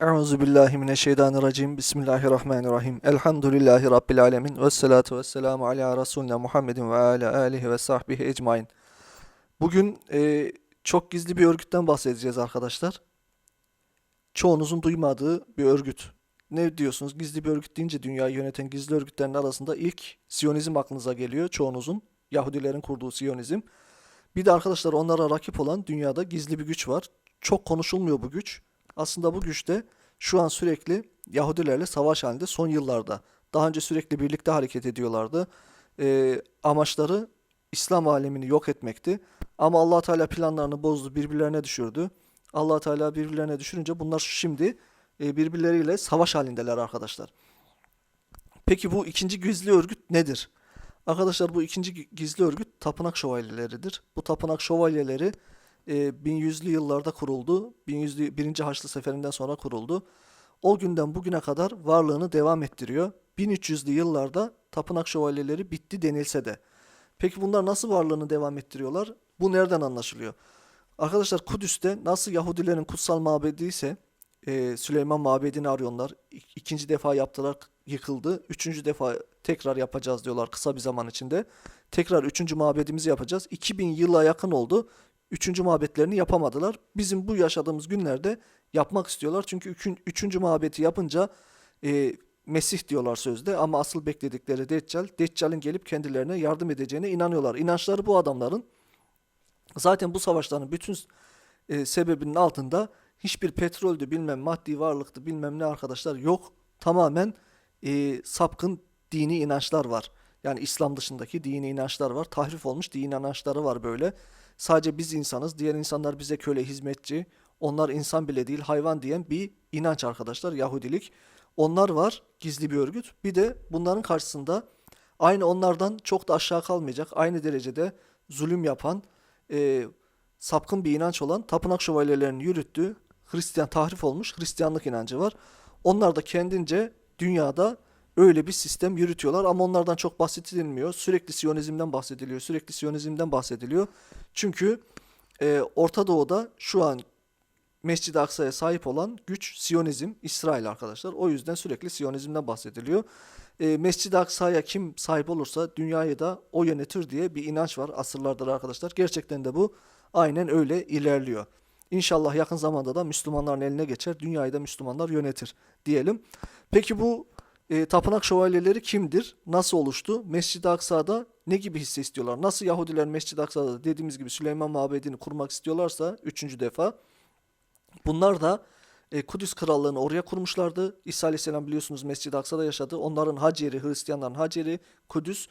Euzu billahi mineşşeytanirracim. Bismillahirrahmanirrahim. Elhamdülillahi rabbil alamin ve salatu vesselamu ala resulina Muhammedin ve ala alihi ve sahbihi ecmaîn. Bugün e, çok gizli bir örgütten bahsedeceğiz arkadaşlar. Çoğunuzun duymadığı bir örgüt. Ne diyorsunuz? Gizli bir örgüt deyince dünyayı yöneten gizli örgütlerin arasında ilk Siyonizm aklınıza geliyor çoğunuzun. Yahudilerin kurduğu Siyonizm. Bir de arkadaşlar onlara rakip olan dünyada gizli bir güç var. Çok konuşulmuyor bu güç. Aslında bu güç de şu an sürekli Yahudilerle savaş halinde son yıllarda. Daha önce sürekli birlikte hareket ediyorlardı. Ee, amaçları İslam alemini yok etmekti. Ama allah Teala planlarını bozdu, birbirlerine düşürdü. allah Teala birbirlerine düşürünce bunlar şimdi e, birbirleriyle savaş halindeler arkadaşlar. Peki bu ikinci gizli örgüt nedir? Arkadaşlar bu ikinci gi- gizli örgüt tapınak şövalyeleridir. Bu tapınak şövalyeleri e, 1100'lü yıllarda kuruldu. 1100'lü 1. Haçlı Seferinden sonra kuruldu. O günden bugüne kadar varlığını devam ettiriyor. 1300'lü yıllarda tapınak şövalyeleri bitti denilse de. Peki bunlar nasıl varlığını devam ettiriyorlar? Bu nereden anlaşılıyor? Arkadaşlar Kudüs'te nasıl Yahudilerin kutsal mabedi ise e, Süleyman mabedini arıyorlar. İkinci defa yaptılar, yıkıldı. Üçüncü defa tekrar yapacağız diyorlar kısa bir zaman içinde. Tekrar üçüncü mabedimizi yapacağız. 2000 yıla yakın oldu. Üçüncü mabetlerini yapamadılar. Bizim bu yaşadığımız günlerde yapmak istiyorlar. Çünkü üçün- üçüncü mabeti yapınca e, Mesih diyorlar sözde ama asıl bekledikleri Deccal, Deccal'in gelip kendilerine yardım edeceğine inanıyorlar. İnançları bu adamların. Zaten bu savaşların bütün e, sebebinin altında hiçbir petroldü bilmem maddi varlıktı bilmem ne arkadaşlar yok. Tamamen e, sapkın dini inançlar var. Yani İslam dışındaki dini inançlar var. Tahrif olmuş dini inançları var böyle. Sadece biz insanız, diğer insanlar bize köle, hizmetçi, onlar insan bile değil hayvan diyen bir inanç arkadaşlar Yahudilik. Onlar var gizli bir örgüt. Bir de bunların karşısında aynı onlardan çok da aşağı kalmayacak, aynı derecede zulüm yapan, e, sapkın bir inanç olan tapınak şövalyelerinin yürüttüğü Hristiyan tahrif olmuş Hristiyanlık inancı var. Onlar da kendince dünyada öyle bir sistem yürütüyorlar ama onlardan çok bahsedilmiyor. Sürekli Siyonizm'den bahsediliyor, sürekli Siyonizm'den bahsediliyor. Çünkü e, Orta Doğu'da şu an Mescid-i Aksa'ya sahip olan güç Siyonizm, İsrail arkadaşlar. O yüzden sürekli Siyonizm'den bahsediliyor. E, Mescid-i Aksa'ya kim sahip olursa dünyayı da o yönetir diye bir inanç var asırlardır arkadaşlar. Gerçekten de bu aynen öyle ilerliyor. İnşallah yakın zamanda da Müslümanların eline geçer, dünyayı da Müslümanlar yönetir diyelim. Peki bu e, tapınak şövalyeleri kimdir? Nasıl oluştu? Mescid-i Aksa'da ne gibi hisse istiyorlar? Nasıl Yahudiler Mescid-i Aksa'da dediğimiz gibi Süleyman Mabedi'ni kurmak istiyorlarsa üçüncü defa Bunlar da e, Kudüs Krallığını oraya kurmuşlardı. İsa Aleyhisselam biliyorsunuz Mescid-i Aksa'da yaşadı. Onların Hacer'i, Hristiyanların Hacer'i, Kudüs.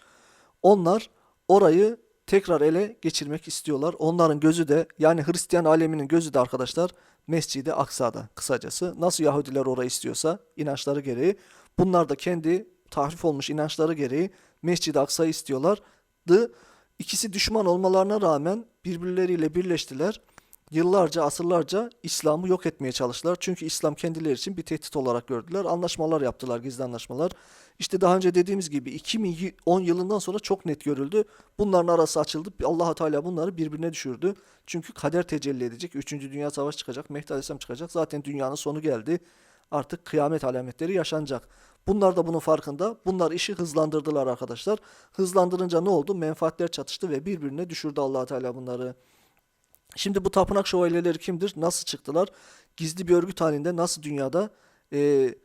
Onlar orayı tekrar ele geçirmek istiyorlar. Onların gözü de yani Hristiyan aleminin gözü de arkadaşlar Mescid-i Aksa'da kısacası. Nasıl Yahudiler orayı istiyorsa inançları gereği bunlar da kendi tahrif olmuş inançları gereği Mescid-i Aksa'yı istiyorlardı. İkisi düşman olmalarına rağmen birbirleriyle birleştiler. Yıllarca, asırlarca İslam'ı yok etmeye çalıştılar. Çünkü İslam kendileri için bir tehdit olarak gördüler. Anlaşmalar yaptılar, gizli anlaşmalar. İşte daha önce dediğimiz gibi 2010 yılından sonra çok net görüldü. Bunların arası açıldı. allah Teala bunları birbirine düşürdü. Çünkü kader tecelli edecek. Üçüncü Dünya Savaşı çıkacak. Mehdi Aleyhisselam çıkacak. Zaten dünyanın sonu geldi. Artık kıyamet alametleri yaşanacak. Bunlar da bunun farkında. Bunlar işi hızlandırdılar arkadaşlar. Hızlandırınca ne oldu? Menfaatler çatıştı ve birbirine düşürdü allah Teala bunları. Şimdi bu tapınak şövalyeleri kimdir? Nasıl çıktılar? Gizli bir örgüt halinde nasıl dünyada e, e,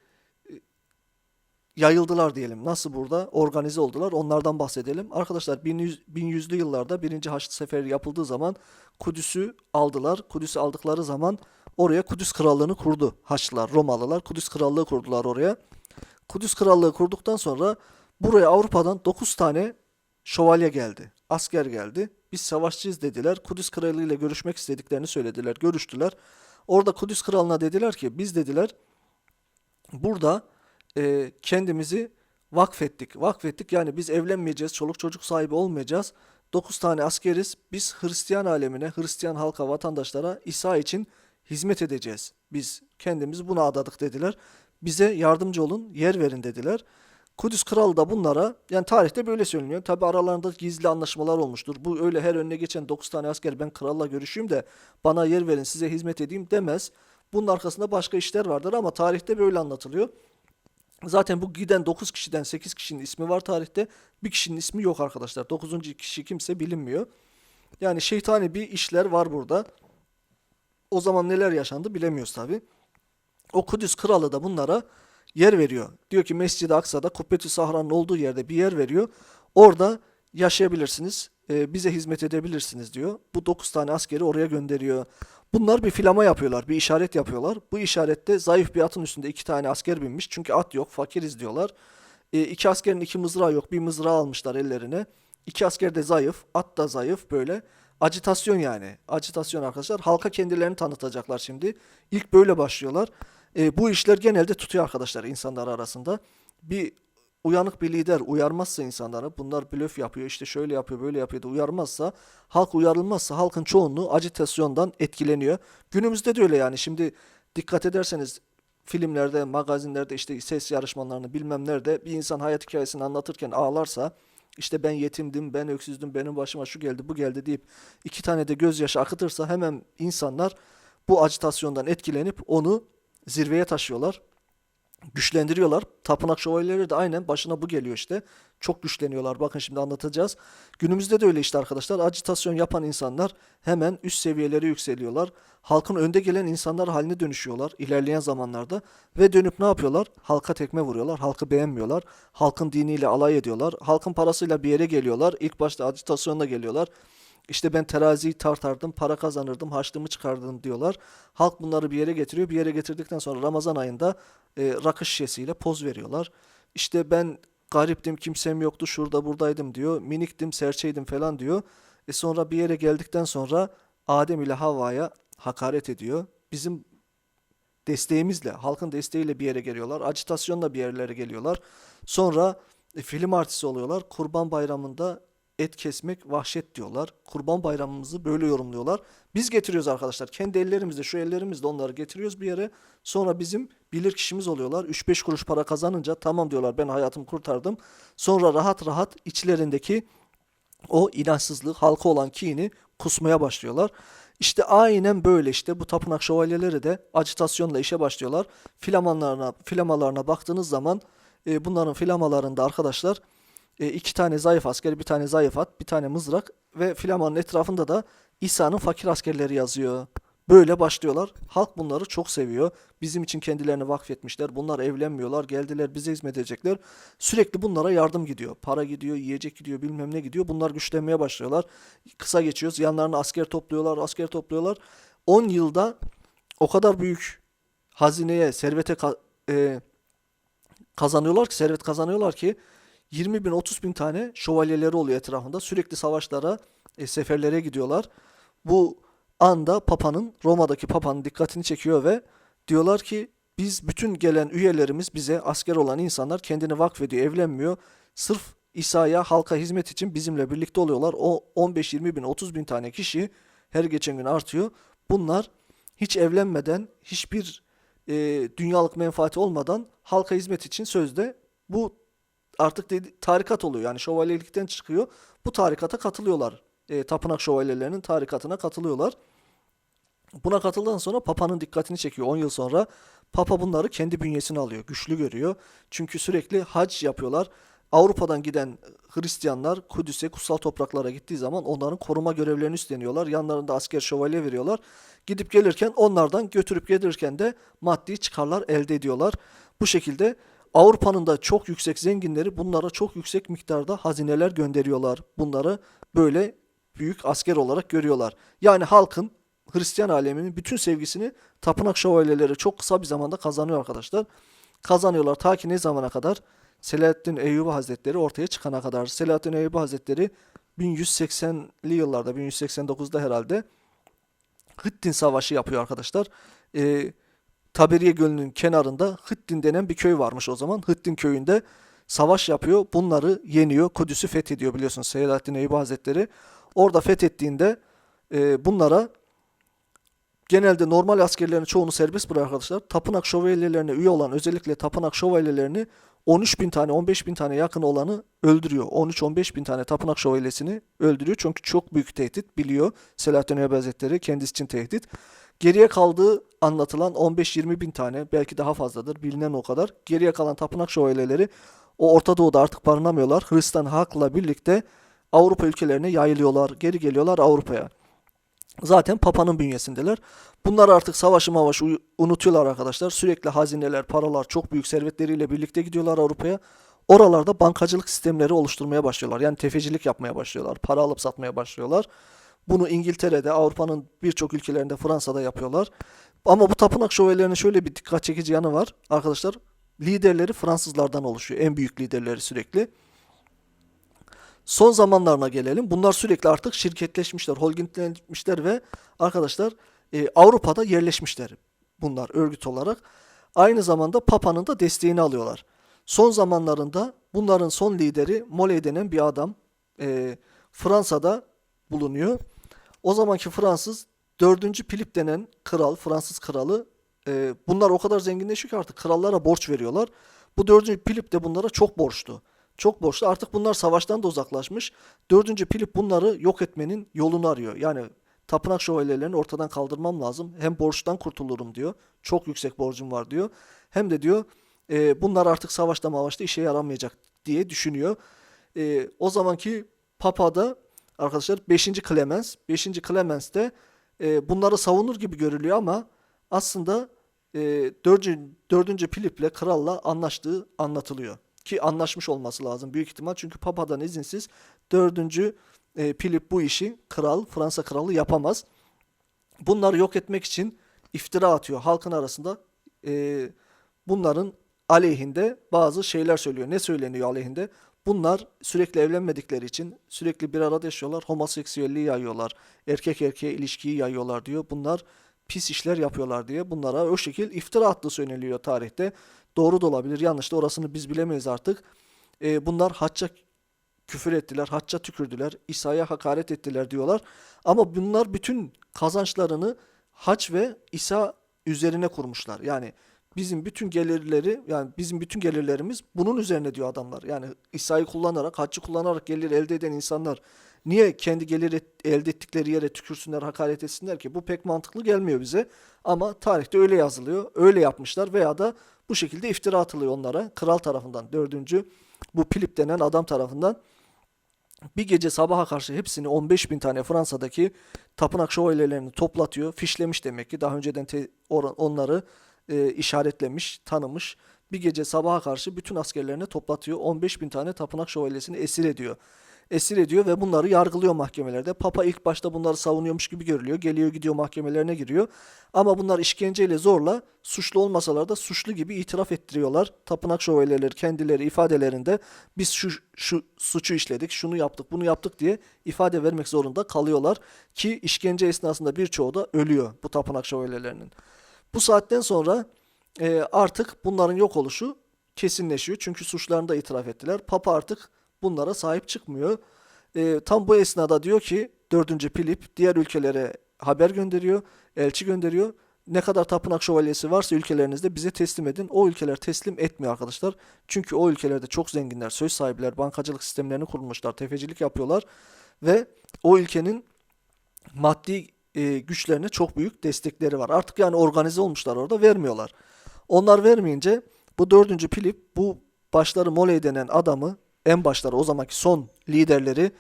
yayıldılar diyelim. Nasıl burada organize oldular? Onlardan bahsedelim. Arkadaşlar 1100, 1100'lü yıllarda 1. Haçlı Seferi yapıldığı zaman Kudüs'ü aldılar. Kudüs'ü aldıkları zaman oraya Kudüs Krallığını kurdu Haçlılar, Romalılar. Kudüs Krallığı kurdular oraya. Kudüs Krallığı kurduktan sonra buraya Avrupa'dan 9 tane şövalye geldi. Asker geldi. Biz savaşçıyız dediler. Kudüs Kralı ile görüşmek istediklerini söylediler. Görüştüler. Orada Kudüs Kralı'na dediler ki biz dediler burada e, kendimizi vakfettik. Vakfettik yani biz evlenmeyeceğiz. Çoluk çocuk sahibi olmayacağız. 9 tane askeriz. Biz Hristiyan alemine, Hristiyan halka, vatandaşlara İsa için hizmet edeceğiz. Biz kendimizi buna adadık dediler. Bize yardımcı olun, yer verin dediler. Kudüs kralı da bunlara yani tarihte böyle söyleniyor. Tabi aralarında gizli anlaşmalar olmuştur. Bu öyle her önüne geçen 9 tane asker ben kralla görüşeyim de bana yer verin size hizmet edeyim demez. Bunun arkasında başka işler vardır ama tarihte böyle anlatılıyor. Zaten bu giden 9 kişiden 8 kişinin ismi var tarihte. Bir kişinin ismi yok arkadaşlar. 9. kişi kimse bilinmiyor. Yani şeytani bir işler var burada. O zaman neler yaşandı bilemiyoruz tabi. O Kudüs kralı da bunlara yer veriyor. Diyor ki Mescid-i Aksa'da Kubbetü Sahra'nın olduğu yerde bir yer veriyor. Orada yaşayabilirsiniz, e, bize hizmet edebilirsiniz diyor. Bu 9 tane askeri oraya gönderiyor. Bunlar bir filama yapıyorlar, bir işaret yapıyorlar. Bu işarette zayıf bir atın üstünde iki tane asker binmiş. Çünkü at yok, fakiriz diyorlar. E, iki askerin iki mızrağı yok, bir mızrağı almışlar ellerine. İki asker de zayıf, at da zayıf böyle. Acitasyon yani. Acitasyon arkadaşlar. Halka kendilerini tanıtacaklar şimdi. İlk böyle başlıyorlar. E, bu işler genelde tutuyor arkadaşlar insanlar arasında. Bir uyanık bir lider uyarmazsa insanları bunlar blöf yapıyor işte şöyle yapıyor böyle yapıyor da uyarmazsa halk uyarılmazsa halkın çoğunluğu acitasyondan etkileniyor. Günümüzde de öyle yani şimdi dikkat ederseniz filmlerde magazinlerde işte ses yarışmalarını bilmem nerede bir insan hayat hikayesini anlatırken ağlarsa işte ben yetimdim ben öksüzdüm benim başıma şu geldi bu geldi deyip iki tane de gözyaşı akıtırsa hemen insanlar bu acitasyondan etkilenip onu zirveye taşıyorlar güçlendiriyorlar. Tapınak şövalyeleri de aynen başına bu geliyor işte. Çok güçleniyorlar. Bakın şimdi anlatacağız. Günümüzde de öyle işte arkadaşlar. Acitasyon yapan insanlar hemen üst seviyelere yükseliyorlar. Halkın önde gelen insanlar haline dönüşüyorlar ilerleyen zamanlarda. Ve dönüp ne yapıyorlar? Halka tekme vuruyorlar. Halkı beğenmiyorlar. Halkın diniyle alay ediyorlar. Halkın parasıyla bir yere geliyorlar. İlk başta acitasyonla geliyorlar. İşte ben teraziyi tartardım, para kazanırdım, harçlığımı çıkardım diyorlar. Halk bunları bir yere getiriyor. Bir yere getirdikten sonra Ramazan ayında e, rakı şişesiyle poz veriyorlar. İşte ben gariptim, kimsem yoktu, şurada buradaydım diyor. Miniktim, serçeydim falan diyor. E sonra bir yere geldikten sonra Adem ile Havva'ya hakaret ediyor. Bizim desteğimizle, halkın desteğiyle bir yere geliyorlar. Acitasyonla bir yerlere geliyorlar. Sonra e, film artisti oluyorlar. Kurban Bayramı'nda et kesmek vahşet diyorlar. Kurban bayramımızı böyle yorumluyorlar. Biz getiriyoruz arkadaşlar. Kendi ellerimizle şu ellerimizle onları getiriyoruz bir yere. Sonra bizim bilir kişimiz oluyorlar. 3-5 kuruş para kazanınca tamam diyorlar ben hayatımı kurtardım. Sonra rahat rahat içlerindeki o inançsızlık, halka olan kini kusmaya başlıyorlar. İşte aynen böyle işte bu tapınak şövalyeleri de acitasyonla işe başlıyorlar. Filamanlarına, filamalarına baktığınız zaman e, bunların filamalarında arkadaşlar iki tane zayıf asker, bir tane zayıf at, bir tane mızrak ve filamanın etrafında da İsa'nın fakir askerleri yazıyor. Böyle başlıyorlar. Halk bunları çok seviyor. Bizim için kendilerini vakfetmişler. Bunlar evlenmiyorlar. Geldiler bize hizmet edecekler. Sürekli bunlara yardım gidiyor. Para gidiyor, yiyecek gidiyor, bilmem ne gidiyor. Bunlar güçlenmeye başlıyorlar. Kısa geçiyoruz. Yanlarına asker topluyorlar, asker topluyorlar. 10 yılda o kadar büyük hazineye, servete e, kazanıyorlar ki, servet kazanıyorlar ki 20 bin 30 bin tane şövalyeleri oluyor etrafında. Sürekli savaşlara, e, seferlere gidiyorlar. Bu anda Papa'nın, Roma'daki Papa'nın dikkatini çekiyor ve diyorlar ki biz bütün gelen üyelerimiz bize asker olan insanlar kendini vakfediyor, evlenmiyor. Sırf İsa'ya, halka hizmet için bizimle birlikte oluyorlar. O 15-20 bin, 30 bin tane kişi her geçen gün artıyor. Bunlar hiç evlenmeden, hiçbir e, dünyalık menfaati olmadan halka hizmet için sözde bu artık dedi, tarikat oluyor. Yani şövalyelikten çıkıyor. Bu tarikata katılıyorlar. E, tapınak şövalyelerinin tarikatına katılıyorlar. Buna katıldıktan sonra Papa'nın dikkatini çekiyor. 10 yıl sonra Papa bunları kendi bünyesine alıyor. Güçlü görüyor. Çünkü sürekli hac yapıyorlar. Avrupa'dan giden Hristiyanlar Kudüs'e, kutsal topraklara gittiği zaman onların koruma görevlerini üstleniyorlar. Yanlarında asker şövalye veriyorlar. Gidip gelirken onlardan götürüp gelirken de maddi çıkarlar elde ediyorlar. Bu şekilde Avrupa'nın da çok yüksek zenginleri bunlara çok yüksek miktarda hazineler gönderiyorlar. Bunları böyle büyük asker olarak görüyorlar. Yani halkın Hristiyan aleminin bütün sevgisini tapınak şövalyeleri çok kısa bir zamanda kazanıyor arkadaşlar. Kazanıyorlar ta ki ne zamana kadar? Selahaddin Eyyubi Hazretleri ortaya çıkana kadar. Selahaddin Eyyubi Hazretleri 1180'li yıllarda 1189'da herhalde Hıttin Savaşı yapıyor arkadaşlar. Ee, Taberiye Gölü'nün kenarında Hıttin denen bir köy varmış o zaman. Hıttin köyünde savaş yapıyor. Bunları yeniyor. Kudüs'ü fethediyor biliyorsunuz Selahaddin Eyyubi Hazretleri. Orada fethettiğinde e, bunlara genelde normal askerlerin çoğunu serbest bırakıyor arkadaşlar. Tapınak şövalyelerine üye olan özellikle tapınak şövalyelerini 13 bin tane 15 bin tane yakın olanı öldürüyor. 13-15 bin tane tapınak şövalyesini öldürüyor. Çünkü çok büyük tehdit biliyor Selahaddin Eyyubi Hazretleri kendisi için tehdit. Geriye kaldığı anlatılan 15-20 bin tane belki daha fazladır bilinen o kadar. Geriye kalan tapınak şövalyeleri o Orta Doğu'da artık barınamıyorlar. Hristiyan halkla birlikte Avrupa ülkelerine yayılıyorlar. Geri geliyorlar Avrupa'ya. Zaten Papa'nın bünyesindeler. Bunlar artık savaşı mavaşı uy- unutuyorlar arkadaşlar. Sürekli hazineler, paralar, çok büyük servetleriyle birlikte gidiyorlar Avrupa'ya. Oralarda bankacılık sistemleri oluşturmaya başlıyorlar. Yani tefecilik yapmaya başlıyorlar. Para alıp satmaya başlıyorlar. Bunu İngiltere'de, Avrupa'nın birçok ülkelerinde, Fransa'da yapıyorlar. Ama bu tapınak şövalyelerinin şöyle bir dikkat çekici yanı var. Arkadaşlar liderleri Fransızlardan oluşuyor. En büyük liderleri sürekli. Son zamanlarına gelelim. Bunlar sürekli artık şirketleşmişler, holdinglenmişler ve arkadaşlar e, Avrupa'da yerleşmişler bunlar örgüt olarak. Aynı zamanda Papa'nın da desteğini alıyorlar. Son zamanlarında bunların son lideri Moley denen bir adam e, Fransa'da bulunuyor. O zamanki Fransız 4. Philip denen kral, Fransız kralı e, bunlar o kadar zenginleşiyor ki artık krallara borç veriyorlar. Bu 4. Philip de bunlara çok borçlu. Çok borçlu. Artık bunlar savaştan da uzaklaşmış. 4. Philip bunları yok etmenin yolunu arıyor. Yani tapınak şövalyelerini ortadan kaldırmam lazım. Hem borçtan kurtulurum diyor. Çok yüksek borcum var diyor. Hem de diyor e, bunlar artık savaşta mavaşta işe yaramayacak diye düşünüyor. E, o zamanki Papa da arkadaşlar 5. Clemens. 5. Clemens de e, bunları savunur gibi görülüyor ama aslında e, 4. 4. Philip'le kralla anlaştığı anlatılıyor. Ki anlaşmış olması lazım büyük ihtimal. Çünkü Papa'dan izinsiz 4. E, Philip bu işi kral, Fransa kralı yapamaz. Bunları yok etmek için iftira atıyor halkın arasında. E, bunların aleyhinde bazı şeyler söylüyor. Ne söyleniyor aleyhinde? Bunlar sürekli evlenmedikleri için sürekli bir arada yaşıyorlar. Homoseksüelliği yayıyorlar. Erkek erkeğe ilişkiyi yayıyorlar diyor. Bunlar pis işler yapıyorlar diye bunlara o şekil iftira attığı söyleniyor tarihte. Doğru da olabilir, yanlış da orasını biz bilemeyiz artık. Ee, bunlar hacca küfür ettiler, hacca tükürdüler, İsa'ya hakaret ettiler diyorlar. Ama bunlar bütün kazançlarını hac ve İsa üzerine kurmuşlar. Yani bizim bütün gelirleri yani bizim bütün gelirlerimiz bunun üzerine diyor adamlar. Yani İsa'yı kullanarak, haccı kullanarak gelir elde eden insanlar niye kendi gelir et- elde ettikleri yere tükürsünler, hakaret etsinler ki? Bu pek mantıklı gelmiyor bize. Ama tarihte öyle yazılıyor, öyle yapmışlar veya da bu şekilde iftira atılıyor onlara. Kral tarafından, dördüncü bu Philip denen adam tarafından. Bir gece sabaha karşı hepsini 15 bin tane Fransa'daki tapınak şövalyelerini toplatıyor. Fişlemiş demek ki daha önceden onları e, işaretlemiş, tanımış. Bir gece sabaha karşı bütün askerlerini toplatıyor. 15 bin tane tapınak şövalyesini esir ediyor. Esir ediyor ve bunları yargılıyor mahkemelerde. Papa ilk başta bunları savunuyormuş gibi görülüyor. Geliyor gidiyor mahkemelerine giriyor. Ama bunlar işkenceyle zorla suçlu olmasalar da suçlu gibi itiraf ettiriyorlar. Tapınak şövalyeleri kendileri ifadelerinde biz şu, şu suçu işledik, şunu yaptık, bunu yaptık diye ifade vermek zorunda kalıyorlar. Ki işkence esnasında birçoğu da ölüyor bu tapınak şövalyelerinin. Bu saatten sonra e, artık bunların yok oluşu kesinleşiyor. Çünkü suçlarını da itiraf ettiler. Papa artık bunlara sahip çıkmıyor. E, tam bu esnada diyor ki 4. Philip diğer ülkelere haber gönderiyor, elçi gönderiyor. Ne kadar tapınak şövalyesi varsa ülkelerinizde bize teslim edin. O ülkeler teslim etmiyor arkadaşlar. Çünkü o ülkelerde çok zenginler, söz sahibiler, bankacılık sistemlerini kurmuşlar, tefecilik yapıyorlar ve o ülkenin maddi e, güçlerine çok büyük destekleri var. Artık yani organize olmuşlar orada vermiyorlar. Onlar vermeyince bu dördüncü Philip bu başları Moley denen adamı en başları o zamanki son liderleri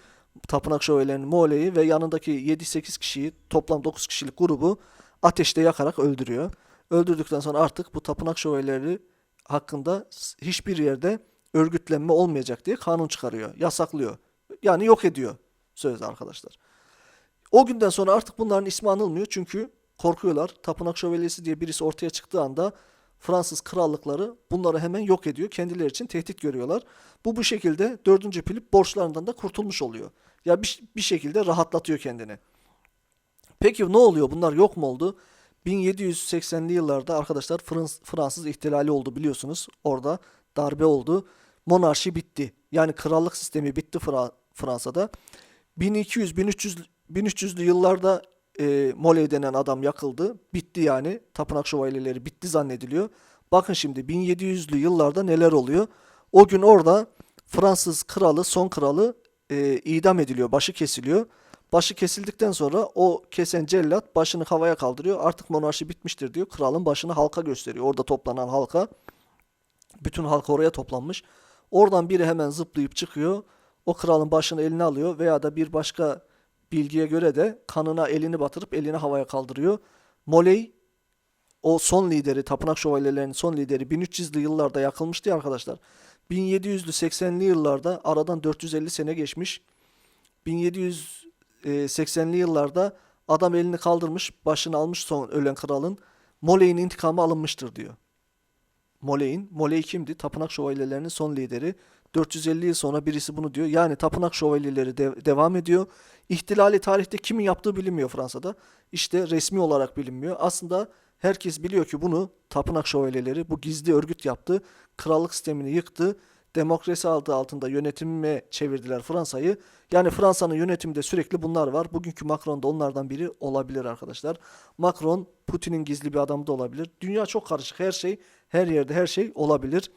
tapınak şövalyelerinin Moley'i ve yanındaki 7-8 kişiyi toplam 9 kişilik grubu ateşte yakarak öldürüyor. Öldürdükten sonra artık bu tapınak şövalyeleri hakkında hiçbir yerde örgütlenme olmayacak diye kanun çıkarıyor. Yasaklıyor. Yani yok ediyor sözde arkadaşlar. O günden sonra artık bunların ismi anılmıyor çünkü korkuyorlar. Tapınak şövalyesi diye birisi ortaya çıktığı anda Fransız krallıkları bunları hemen yok ediyor. Kendileri için tehdit görüyorlar. Bu bu şekilde 4. Philip borçlarından da kurtulmuş oluyor. Ya bir, bir şekilde rahatlatıyor kendini. Peki ne oluyor? Bunlar yok mu oldu? 1780'li yıllarda arkadaşlar Frans- Fransız ihtilali oldu biliyorsunuz. Orada darbe oldu. Monarşi bitti. Yani krallık sistemi bitti Fra- Fransa'da. 1200 1300 1300'lü yıllarda e, Moley denen adam yakıldı. Bitti yani. Tapınak şövalyeleri bitti zannediliyor. Bakın şimdi 1700'lü yıllarda neler oluyor. O gün orada Fransız kralı, son kralı e, idam ediliyor, başı kesiliyor. Başı kesildikten sonra o kesen cellat başını havaya kaldırıyor. Artık monarşi bitmiştir diyor. Kralın başını halka gösteriyor. Orada toplanan halka. Bütün halk oraya toplanmış. Oradan biri hemen zıplayıp çıkıyor. O kralın başını eline alıyor veya da bir başka bilgiye göre de kanına elini batırıp elini havaya kaldırıyor. Moley o son lideri, tapınak şövalyelerinin son lideri 1300'lü yıllarda yakılmıştı ya arkadaşlar. 1700'lü 80'li yıllarda aradan 450 sene geçmiş. 1780'li yıllarda adam elini kaldırmış, başını almış son ölen kralın. Moley'in intikamı alınmıştır diyor. Moley'in, Moley kimdi? Tapınak şövalyelerinin son lideri. 450 yıl sonra birisi bunu diyor. Yani tapınak şövalyeleri de- devam ediyor. İhtilali tarihte kimin yaptığı bilinmiyor Fransa'da. İşte resmi olarak bilinmiyor. Aslında herkes biliyor ki bunu tapınak şövalyeleri bu gizli örgüt yaptı. Krallık sistemini yıktı. Demokrasi adı altında yönetime çevirdiler Fransa'yı. Yani Fransa'nın yönetiminde sürekli bunlar var. Bugünkü Macron da onlardan biri olabilir arkadaşlar. Macron Putin'in gizli bir adamı da olabilir. Dünya çok karışık. Her şey, her yerde her şey olabilir.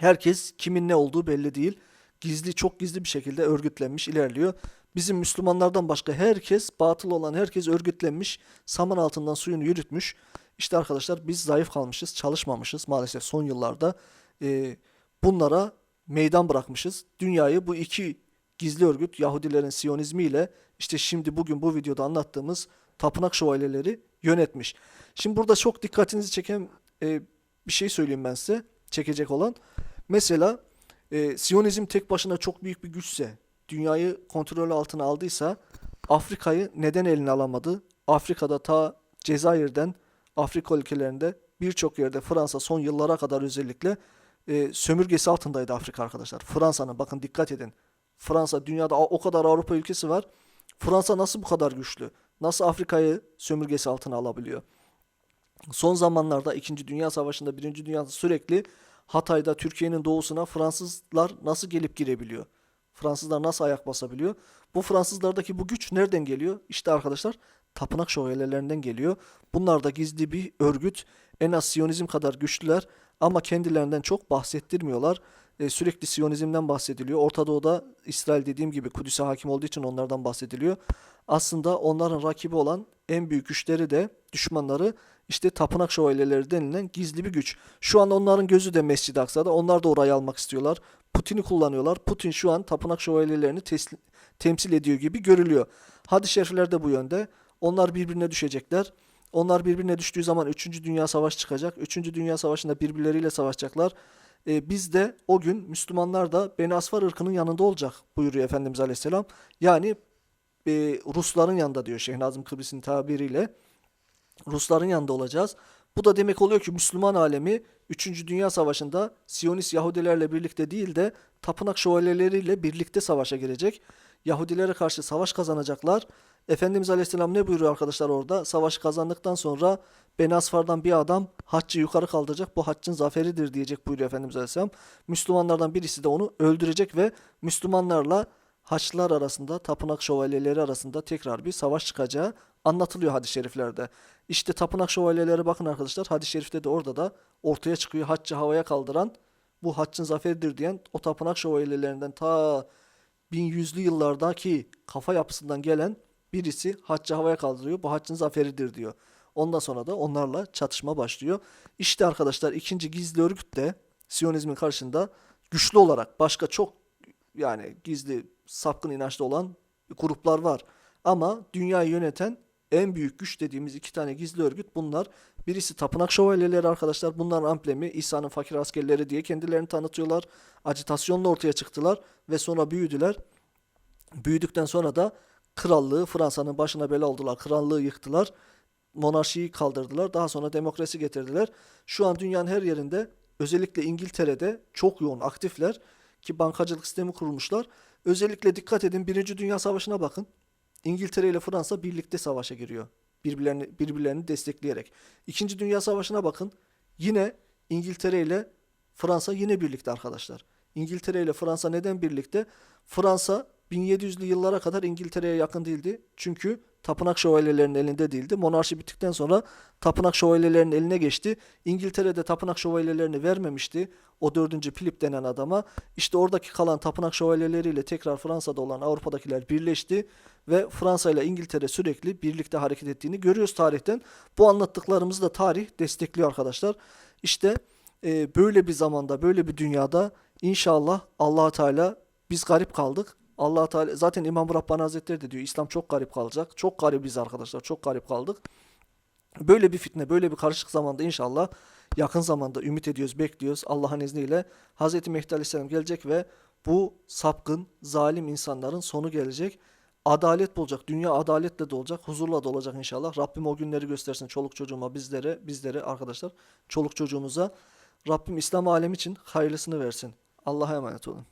Herkes kimin ne olduğu belli değil. Gizli, çok gizli bir şekilde örgütlenmiş, ilerliyor. Bizim Müslümanlardan başka herkes, batıl olan herkes örgütlenmiş, saman altından suyunu yürütmüş. İşte arkadaşlar biz zayıf kalmışız, çalışmamışız maalesef son yıllarda. Ee, bunlara meydan bırakmışız. Dünyayı bu iki gizli örgüt Yahudilerin Siyonizmiyle işte şimdi bugün bu videoda anlattığımız tapınak şövalyeleri yönetmiş. Şimdi burada çok dikkatinizi çeken e, bir şey söyleyeyim ben size. Çekecek olan. Mesela e, Siyonizm tek başına çok büyük bir güçse, dünyayı kontrol altına aldıysa Afrika'yı neden eline alamadı? Afrika'da ta Cezayir'den Afrika ülkelerinde birçok yerde Fransa son yıllara kadar özellikle e, sömürgesi altındaydı Afrika arkadaşlar. Fransa'nın bakın dikkat edin. Fransa dünyada o kadar Avrupa ülkesi var. Fransa nasıl bu kadar güçlü? Nasıl Afrika'yı sömürgesi altına alabiliyor? Son zamanlarda 2. Dünya Savaşı'nda 1. Dünya sürekli Hatay'da Türkiye'nin doğusuna Fransızlar nasıl gelip girebiliyor? Fransızlar nasıl ayak basabiliyor? Bu Fransızlardaki bu güç nereden geliyor? İşte arkadaşlar tapınak şövalyelerinden geliyor. Bunlar da gizli bir örgüt. En az Siyonizm kadar güçlüler ama kendilerinden çok bahsettirmiyorlar. E, sürekli Siyonizmden bahsediliyor. Orta Doğu'da İsrail dediğim gibi Kudüs'e hakim olduğu için onlardan bahsediliyor. Aslında onların rakibi olan en büyük güçleri de düşmanları işte tapınak şövalyeleri denilen gizli bir güç. Şu an onların gözü de Mescid-i Aksa'da. Onlar da orayı almak istiyorlar. Putin'i kullanıyorlar. Putin şu an tapınak şövalyelerini teslim, temsil ediyor gibi görülüyor. Hadis-i şerifler de bu yönde. Onlar birbirine düşecekler. Onlar birbirine düştüğü zaman 3. Dünya Savaşı çıkacak. 3. Dünya Savaşı'nda birbirleriyle savaşacaklar. E, biz de o gün Müslümanlar da Beni Asfar ırkının yanında olacak buyuruyor Efendimiz Aleyhisselam. Yani e, Rusların yanında diyor Şeyh Nazım Kıbrıs'ın tabiriyle. Rusların yanında olacağız. Bu da demek oluyor ki Müslüman alemi 3. Dünya Savaşı'nda Siyonist Yahudilerle birlikte değil de tapınak şövalyeleriyle birlikte savaşa girecek. Yahudilere karşı savaş kazanacaklar. Efendimiz Aleyhisselam ne buyuruyor arkadaşlar orada? Savaşı kazandıktan sonra Beni Asfar'dan bir adam haccı yukarı kaldıracak. Bu haccın zaferidir diyecek buyuruyor Efendimiz Aleyhisselam. Müslümanlardan birisi de onu öldürecek ve Müslümanlarla Haçlılar arasında, tapınak şövalyeleri arasında tekrar bir savaş çıkacağı anlatılıyor hadis-i şeriflerde. İşte tapınak şövalyeleri bakın arkadaşlar hadis-i şerifte de orada da ortaya çıkıyor. Haccı havaya kaldıran bu haccın zaferidir diyen o tapınak şövalyelerinden ta 1100'lü yıllardaki kafa yapısından gelen birisi haccı havaya kaldırıyor. Bu haccın zaferidir diyor. Ondan sonra da onlarla çatışma başlıyor. İşte arkadaşlar ikinci gizli örgüt de Siyonizmin karşısında güçlü olarak başka çok yani gizli sapkın inançlı olan gruplar var. Ama dünyayı yöneten en büyük güç dediğimiz iki tane gizli örgüt bunlar. Birisi tapınak şövalyeleri arkadaşlar. Bunların amblemi İsa'nın fakir askerleri diye kendilerini tanıtıyorlar. Acitasyonla ortaya çıktılar ve sonra büyüdüler. Büyüdükten sonra da krallığı Fransa'nın başına bela oldular. Krallığı yıktılar. Monarşiyi kaldırdılar. Daha sonra demokrasi getirdiler. Şu an dünyanın her yerinde özellikle İngiltere'de çok yoğun aktifler ki bankacılık sistemi kurmuşlar. Özellikle dikkat edin Birinci Dünya Savaşı'na bakın. İngiltere ile Fransa birlikte savaşa giriyor. Birbirlerini, birbirlerini destekleyerek. İkinci Dünya Savaşı'na bakın. Yine İngiltere ile Fransa yine birlikte arkadaşlar. İngiltere ile Fransa neden birlikte? Fransa 1700'lü yıllara kadar İngiltere'ye yakın değildi. Çünkü tapınak şövalyelerinin elinde değildi. Monarşi bittikten sonra tapınak şövalyelerinin eline geçti. İngiltere'de tapınak şövalyelerini vermemişti o 4. Philip denen adama. İşte oradaki kalan tapınak şövalyeleriyle tekrar Fransa'da olan Avrupa'dakiler birleşti ve Fransa ile İngiltere sürekli birlikte hareket ettiğini görüyoruz tarihten. Bu anlattıklarımızı da tarih destekliyor arkadaşlar. İşte e, böyle bir zamanda, böyle bir dünyada inşallah allah Teala biz garip kaldık. Allah Teala zaten İmam Rabbani Hazretleri de diyor İslam çok garip kalacak. Çok garibiz arkadaşlar. Çok garip kaldık. Böyle bir fitne, böyle bir karışık zamanda inşallah yakın zamanda ümit ediyoruz, bekliyoruz. Allah'ın izniyle Hz. Mehdi Aleyhisselam gelecek ve bu sapkın, zalim insanların sonu gelecek. Adalet olacak. Dünya adaletle de olacak. Huzurla da olacak inşallah. Rabbim o günleri göstersin çoluk çocuğuma, bizlere, bizlere arkadaşlar, çoluk çocuğumuza. Rabbim İslam alemi için hayırlısını versin. Allah'a emanet olun.